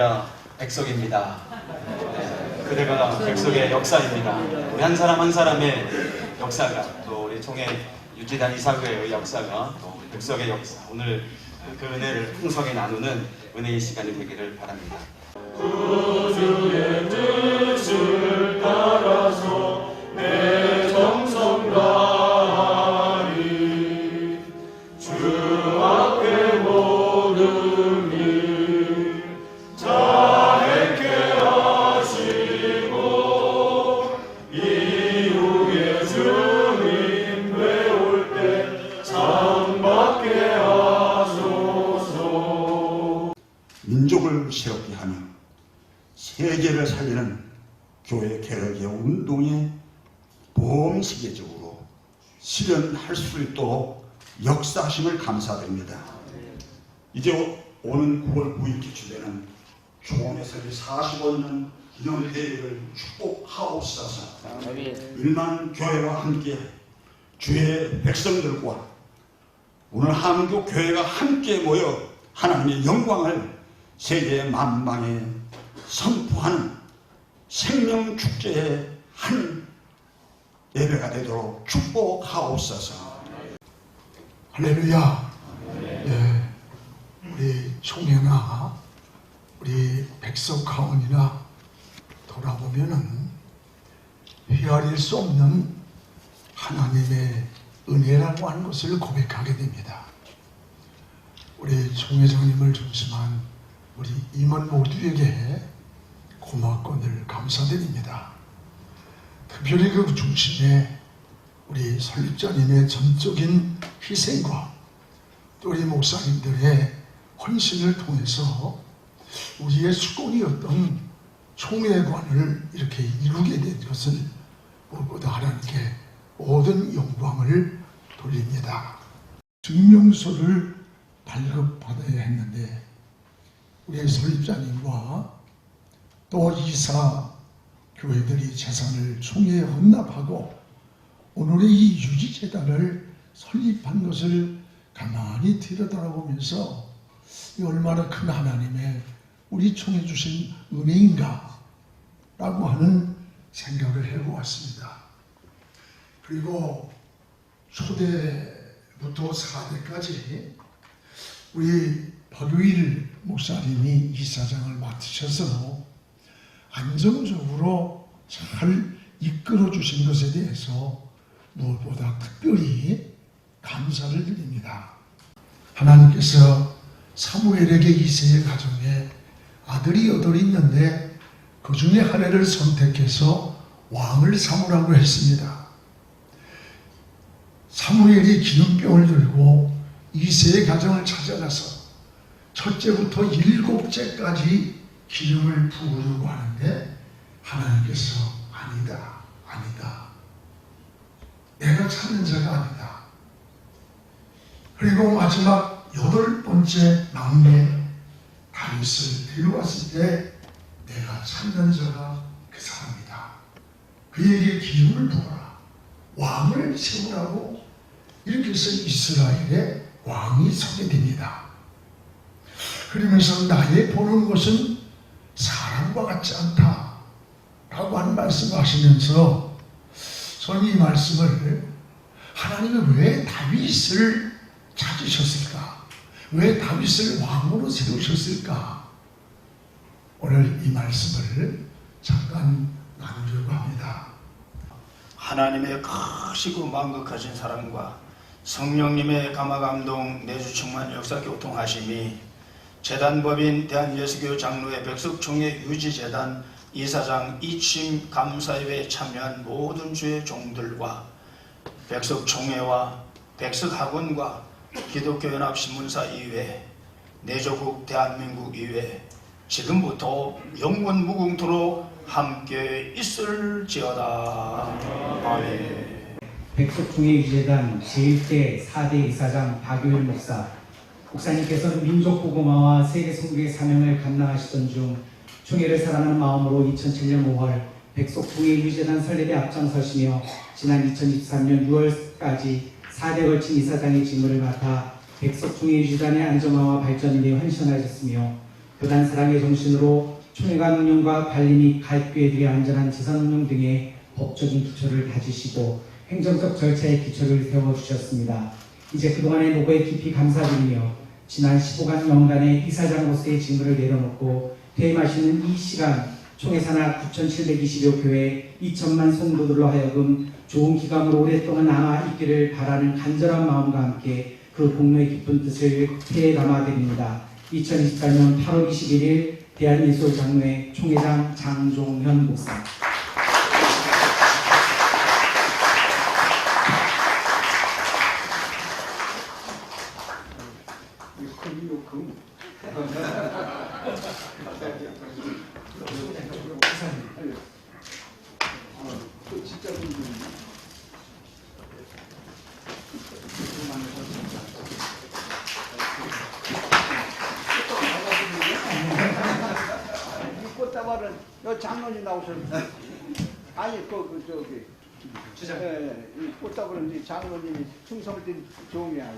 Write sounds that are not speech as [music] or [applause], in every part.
그대가 백석입니다. 네, 그대가 백석의 역사입니다. 우리 한 사람 한 사람의 역사가 또 우리 총회 유지단 이사회의 역사가 또 백석의 역사 오늘 그 은혜를 풍성히 나누는 은혜의 시간이 되기를 바랍니다. 역사하심을 감사드립니다. 이제 오는 9월 9일 기초되는 총회 설립 45년 기념 대회를 축복하옵소서. 일만 교회와 함께 주의 백성들과 오늘 한국 교회가 함께 모여 하나님의 영광을 세계 만방에 선포하는 생명 축제의 한 예배가 되도록 축복하옵소서. 할렐루야. 예, 우리 총회나 우리 백석가원이나 돌아보면은 헤아릴 수 없는 하나님의 은혜라고 하는 것을 고백하게 됩니다. 우리 총회장님을 중심한 우리 임원 모두에게 고맙고 늘 감사드립니다. 특별히 그 중심에 우리 설립자님의 전적인 희생과 또 우리 목사님들의 헌신을 통해서 우리의 수공이었던 총회관을 이렇게 이루게 된 것을 무엇보다 하나님께 모든 영광을 돌립니다. 증명서를 발급받아야 했는데 우리 설립자님과 또 이사 교회들이 재산을 총회에 헌납하고 오늘의 이 유지재단을 설립한 것을 가만히 들여다보면서 이 얼마나 큰 하나님의 우리 총회 주신 은혜인가 라고 하는 생각을 해보았습니다. 그리고 초대부터 4대까지 우리 박유일 목사님이 이사장을 맡으셔서 안정적으로 잘 이끌어 주신 것에 대해서 무엇보다 특별히 감사를 드립니다. 하나님께서 사무엘에게 이세의 가정에 아들이 여덟 있는데 그 중에 한 해를 선택해서 왕을 삼으라고 했습니다. 사무엘이 기름병을 들고 이세의 가정을 찾아가서 첫째부터 일곱째까지 기름을 부으려고 하는데 하나님께서 아니다, 아니다. 내가 찾는 자가 아니다. 그리고 마지막 여덟 번째 막내 다윗을 데려왔을 때 내가 찾는 자가 그 사람이다. 그에게 기름을 부어라. 왕을 세우라고 이렇게 해서 이스라엘의 왕이 서게 됩니다. 그러면서 나의 보는 것은 사람과 같지 않다. 라고 하는 말씀을 하시면서 저는 이 말씀을 하나님은 왜 다윗을 찾으셨을까? 왜 다윗을 왕으로 세우셨을까? 오늘 이 말씀을 잠깐 나누려고 합니다. 하나님의 크시고 만극하신 사랑과 성령님의 감화감동 내주 충만 역사 교통하심이 재단법인 대한예수교 장로회 백석총회 유지재단 이사장 이침 감사회에 참여한 모든 주의 종들과 백석총회와 백석학원과 기독교연합신문사이회 내조국 대한민국 이회 지금부터 영원 무궁토록 함께 있을지어다. 아멘 백석중의 유재단 제1대 4대 이사장 박유일 목사 목사님께서는 민족보고마와 세계선교의 사명을 감당하시던 중 총회를 사랑하는 마음으로 2007년 5월 백석중의 유재단 설립에 앞장서시며 지난 2023년 6월까지 4대 걸친 이사장의 직무를 맡아 백석중의 유재단의 안정화와 발전을 위해 헌신하셨으며 교단 사랑의 정신으로 총회관 운영과 관리 및 가입교회들의 안전한 재산 운영 등의 법적인 기초를 다지시고 행정적 절차의 기초를 세워주셨습니다. 이제 그동안의 노고에 깊이 감사드리며 지난 15간 연간의 이사장으로서의 직무를 내려놓고 퇴임하시는 이 시간 총회 산하 9,720여 교회 2천만 성도들로 하여금 좋은 기감으로 오랫동안 남아 있기를 바라는 간절한 마음과 함께 그 공로의 깊은 뜻을 폐에 담아드립니다. 2024년 8월 21일 대한예술장로회 총회장 장종현 목사 이 꽃다발은 여 나오셨는데. 아니 그, 그 저기. 주장. 예, 예. 이 꽃다발은 이 장로님이 충성을 띈 종이야 자,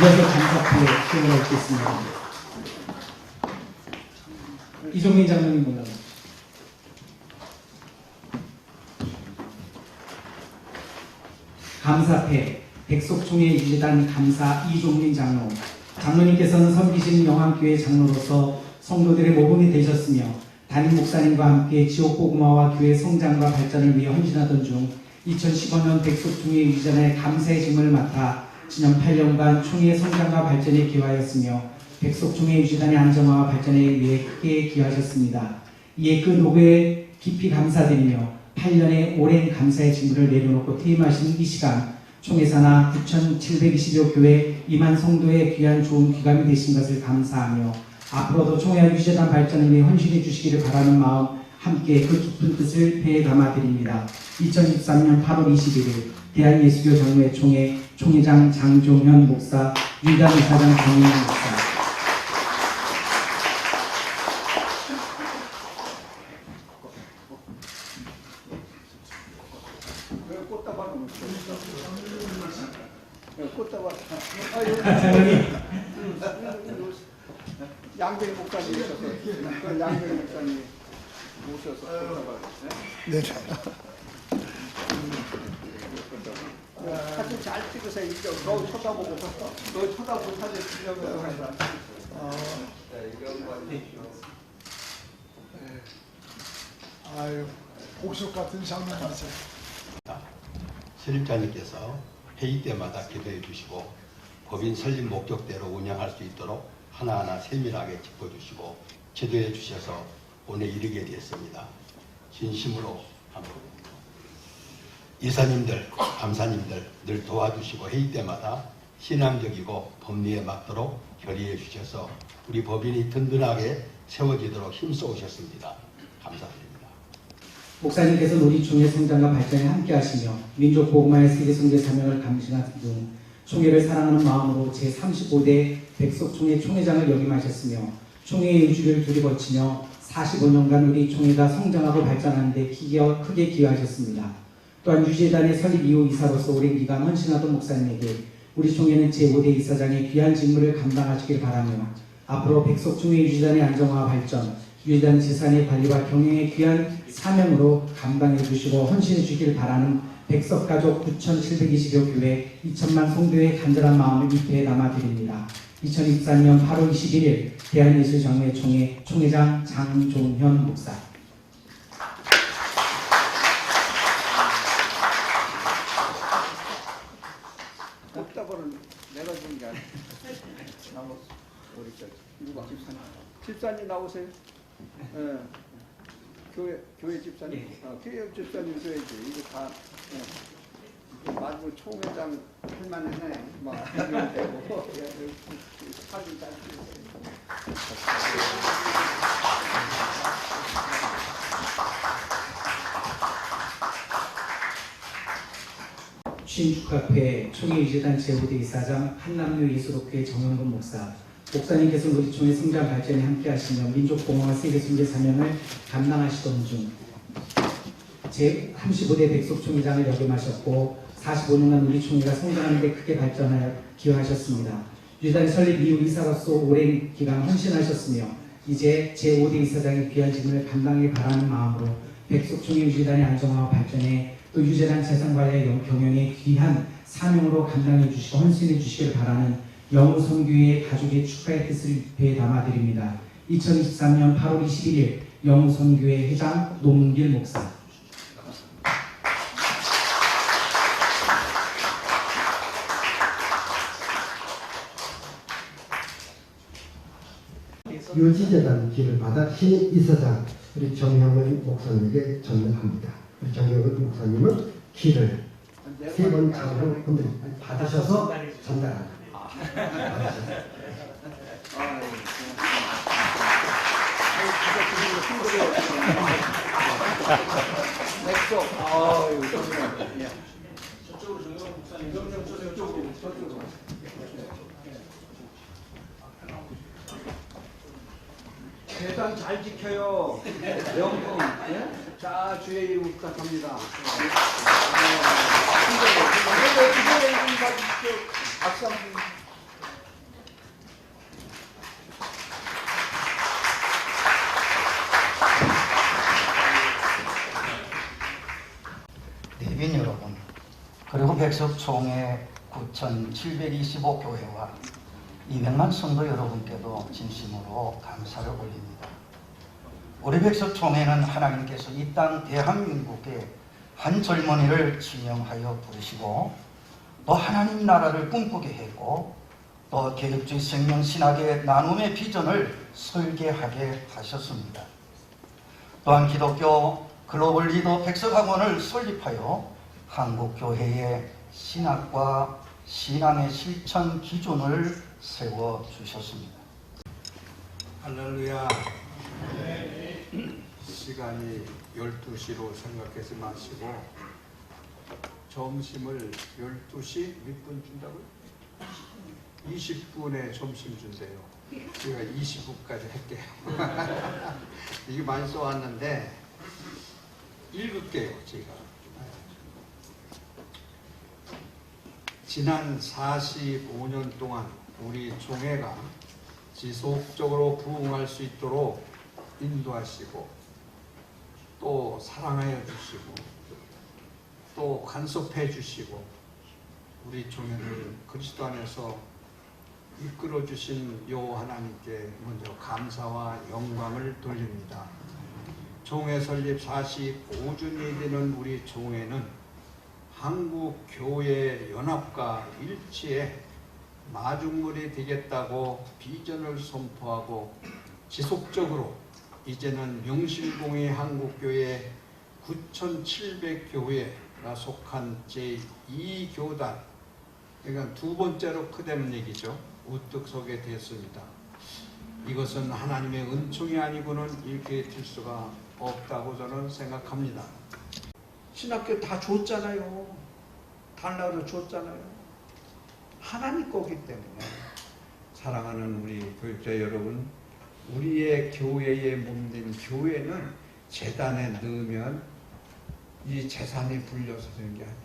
이어서 감사표에 수행을 하겠습니다. 이종민 장로님 올라가 감사패 백석총회 유재단 감사 이종민 장로 장로님께서는 섬기신 영암교회 장로로서 성도들의 모범이 되셨으며 담임 목사님과 함께 지옥고구마와 교회 성장과 발전을 위해 헌신하던 중 2015년 백석총회 유재단의 감사의 짐을 맡아 지난 8년간 총회의 성장과 발전에 기여하였으며 백석총회 유재단의 안정화와 발전에 위해 크게 기여하셨습니다. 이에 그 노고에 깊이 감사드리며 8년의 오랜 감사의 직무를 내려놓고 퇴임하신 이 시간 총회사나 9,720여 교회 2만 성도의 귀한 좋은 귀감이 되신 것을 감사하며 앞으로도 총회와 유재단 발전을 위해 헌신해 주시기를 바라는 마음 함께 그 깊은 뜻을 배에 담아 드립니다. 2023년 8월 21일 대한예수교 장로회 총회 총회장 장종현 목사, 유단 이사장 정인영 목사, 왜 꽃다발은 없어 예, 꽃다발 아 여기 장로님 양배리 목사님 있어서 그 양배리 목사님 모셔서 꽃다발 네? 사진 잘 찍으세요. 이제 너 쳐다보고 너 쳐다보고 사진 찍으면 한다. 아유 복수 같은 장면이세요. 세립자님께서 회의 때마다 기도해 주시고 법인 설립 목적대로 운영할 수 있도록 하나하나 세밀하게 짚어주시고 지도해 주셔서 오늘 이르게 됐습니다. 진심으로 감사합니다. 이사님들, 감사님들 늘 도와주시고 회의 때마다 신앙적이고 법리에 맞도록 결의해 주셔서 우리 법인이 든든하게 세워지도록 힘써 오셨습니다. 감사드립니다. 목사님께서 우리 총회 성장과 발전에 함께 하시며 민족 보고만의 세계 선교 사명을 감시하는 등 총회를 사랑하는 마음으로 제35대 백석총회 총회장을 역임하셨으며 총회의 유지를 둘이 거치며 45년간 우리 총회가 성장하고 발전하는 데 기여, 크게 기여하셨습니다. 또한 유재단의 설립 이후 이사로서 오랜 기간 헌신하던 목사님에게 우리 총회는 제5대 이사장의 귀한 직무를 감당하시길 바라며 앞으로 백석총회 유재단의 안정화와 발전, 유재단 재산의 관리와 경영의 귀한 사명으로 감당해 주시고 헌신해 주길 바라는 백석 가족 9,720여 교회 2천만 성도의 간절한 마음을 입회에 담아드립니다. 2024년 8월 21일 대한예술장로회 총회 총회장 장종현 목사 꽃다발은 내가 준 게 아니야. 나무 우리 저 누가 집사님 집사님 나오세요. 예. 교회 교회 집사님. 어, 교회 집사님 줘야지. 이거 다. 예. 말고 총회장 할 만하네. 막. 예, 여기 사진 잘 찍으세요. 신축학회 총회유재단 제5대 이사장 한남류 예수록회 정영근 목사 목사님께서 우리 총회 성장 발전에 함께하시며 민족공화와 세계순례 사명을 감당하시던 중 제35대 백석총회장을 역임하셨고 45년간 우리 총회가 성장하는 데 크게 발전하여 기여하셨습니다. 유단 설립 이후 이사로서 오랜 기간 헌신하셨으며 이제 제5대 이사장의 귀한 직무를 감당하기 바라는 마음으로 백석총회 유재단의 안정화와 발전에 또 유재단 재산관리의 영- 경영에 귀한 사명으로 감당해 주시고 헌신해 주시길 바라는 영우선교회 가족의 축하의 뜻을 배에 담아드립니다. 2023년 8월 21일 영우선교회 회장 노문길 목사 유지재단 길을 받아 신입 이사장 우리 정형은 목사님에게 전달합니다. 정형은 목사님은 길을 세번 장으로 흔들 받으셔서 전달합니다. 백석. 아유, 그러면, 예. 저쪽으로, 저쪽으로. 계단 잘 지켜요. 명품. 예? 자, 주의 이름 부탁합니다. 박수 한번. 대빈 여러분, 그리고 백석 총회 9,725교회와 200만 성도 여러분께도 진심으로 감사를 올립니다. 우리 백석 총회는 하나님께서 이 땅 대한민국에 한 젊은이를 지명하여 부르시고 또 하나님 나라를 꿈꾸게 했고 또 개혁주의 생명 신학의 나눔의 비전을 설계하게 하셨습니다. 또한 기독교 글로벌 리더 백석학원을 설립하여 한국교회의 신학과 신앙의 실천 기준을 세워 주셨습니다. 할렐루야. 시간이 12시로 생각하지 마시고 점심을 12시 몇 분 준다고요? 20분에 점심 준대요. 제가 20분까지 할게요. [laughs] 이게 많이 써왔는데 읽을게요, 제가. 지난 45년 동안 우리 종회가 지속적으로 부흥할 수 있도록 인도하시고 또 사랑하여 주시고 또 간섭해 주시고 우리 종회를 그리스도 안에서 이끌어 주신 요 하나님께 먼저 감사와 영광을 돌립니다. 종회 설립 45주년이 되는 우리 종회는 한국 교회 연합과 일치에 마중물이 되겠다고 비전을 선포하고 지속적으로 이제는 명실공히 한국교회 9,700교회가 속한 제2교단 그러니까 두 번째로 크다는 얘기죠. 우뚝 서게 됐습니다. 이것은 하나님의 은총이 아니고는 이렇게 될 수가 없다고 저는 생각합니다. 신학교 다 줬잖아요. 달라고 줬잖아요. 하나님 거기 때문에 사랑하는 우리 교육자 여러분, 우리의 교회의 몸된 교회는 재단에 넣으면 이 재산이 불려서 되는 게 아니에요.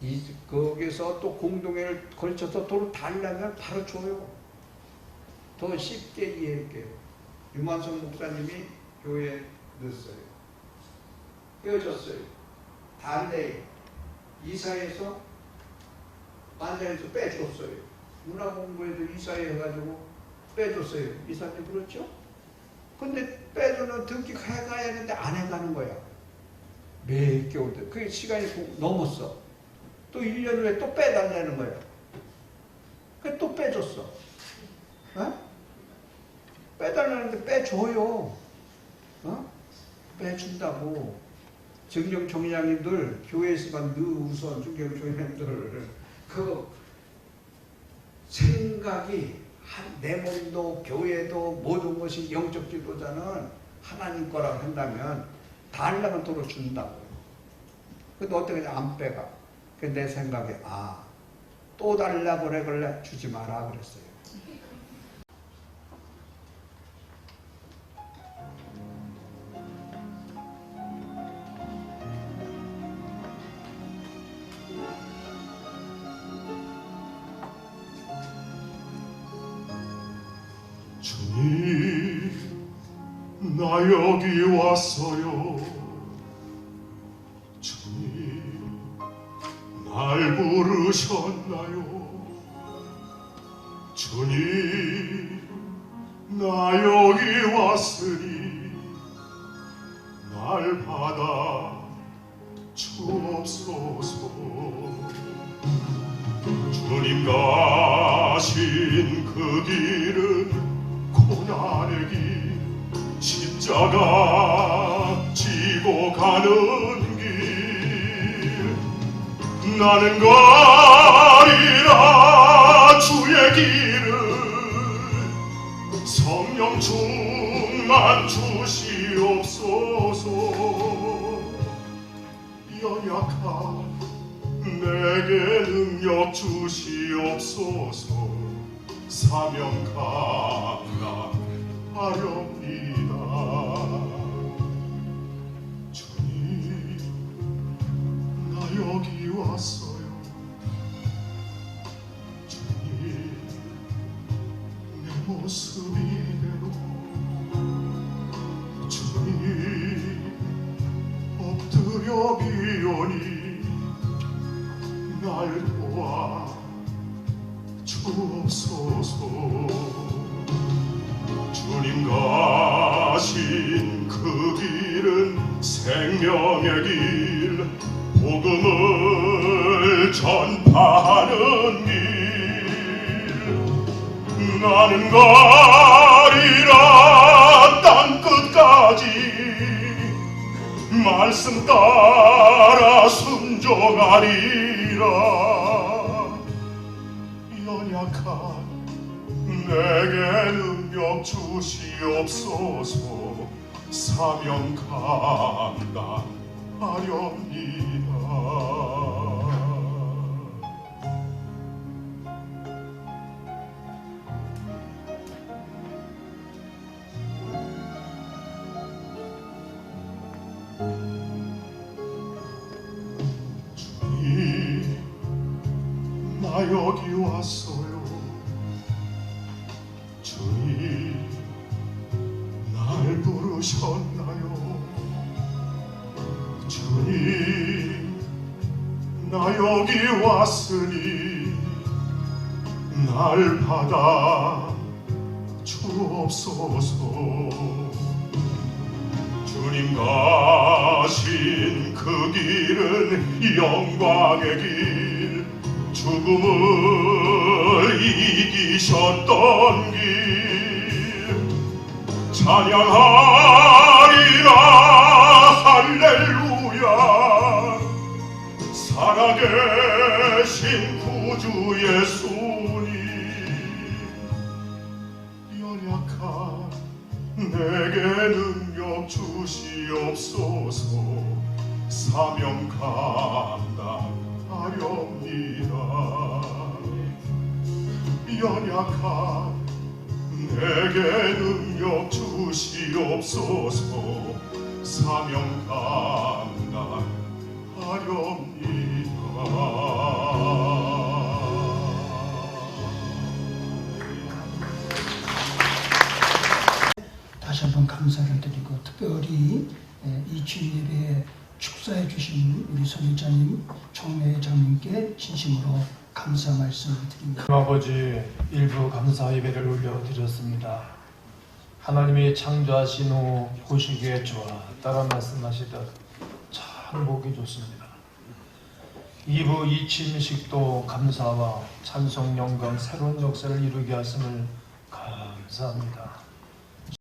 이 거기서 또 공동회를 걸쳐서 돈 달라면 바로 줘요. 더 쉽게 이해할게요. 유만성 목사님이 교회에 넣었어요. 헤어졌어요. 달래 이사해서 만장에서 빼줬어요. 문화 공부에도 이사회 해가지고 빼줬어요. 이사님 그렇죠? 근데 빼주는 등기 해가야 하는데 안 해가는 거야. 몇 개월 돼. 그게 시간이 고- 넘었어. 또 1년 후에 또 빼달라는 거야. 그또 빼줬어. 어? 빼달라는데 빼줘요. 어? 빼준다고. 정경 총장님들 교회에서만 늘 우선 정경 총장님들 [laughs] 그 생각이 한- 내 몸도 교회도 모든 것이 영적 지도자는 하나님 거라고 한다면 달라면 도로 준다고요. 근데 어떻게 안 빼가? 내 생각에 아, 또 달라 그래 그래 주지 마라 그랬어요. 주님 나 여기 왔어요. 주님 날 부르셨나 나는 가리라. 주의 길을 성령 충만 주시옵소서. 연약한 내게 능력 주시옵소서. 사명 감당하렵 날 도와 주옵소서. 주님 가신 그 길은 생명의 길 복음을 전파하는 길. 나는 가리라 땅 끝까지 말씀 따라 순종하리 라 연약한 내게 능력 주시옵소서. 사명 감당하렵니다 영광의 길 죽음을 이기셨던 길. 찬양하리라 할렐루야. 살아계신 구주 예수님 연약한 내게 능력 주시옵소서 사명 감당하렵니다. 연약한 내게 능력 주시옵소서. 사명 감당하렵니다. 다시 한번 감사를 드리고 특별히 예, 이 주일 예배에 축사해 주신 우리 선일자님, 총회장님께 진심으로 감사 말씀을 드립니다. 아버지 일부 감사 예배를 올려드렸습니다. 하나님이 창조하신 후 보시기에 좋아 따라 말씀하시듯 참 보기 좋습니다. 2부 이침식도 감사와 찬송 영광 새로운 역사를 이루게 하심을 감사합니다.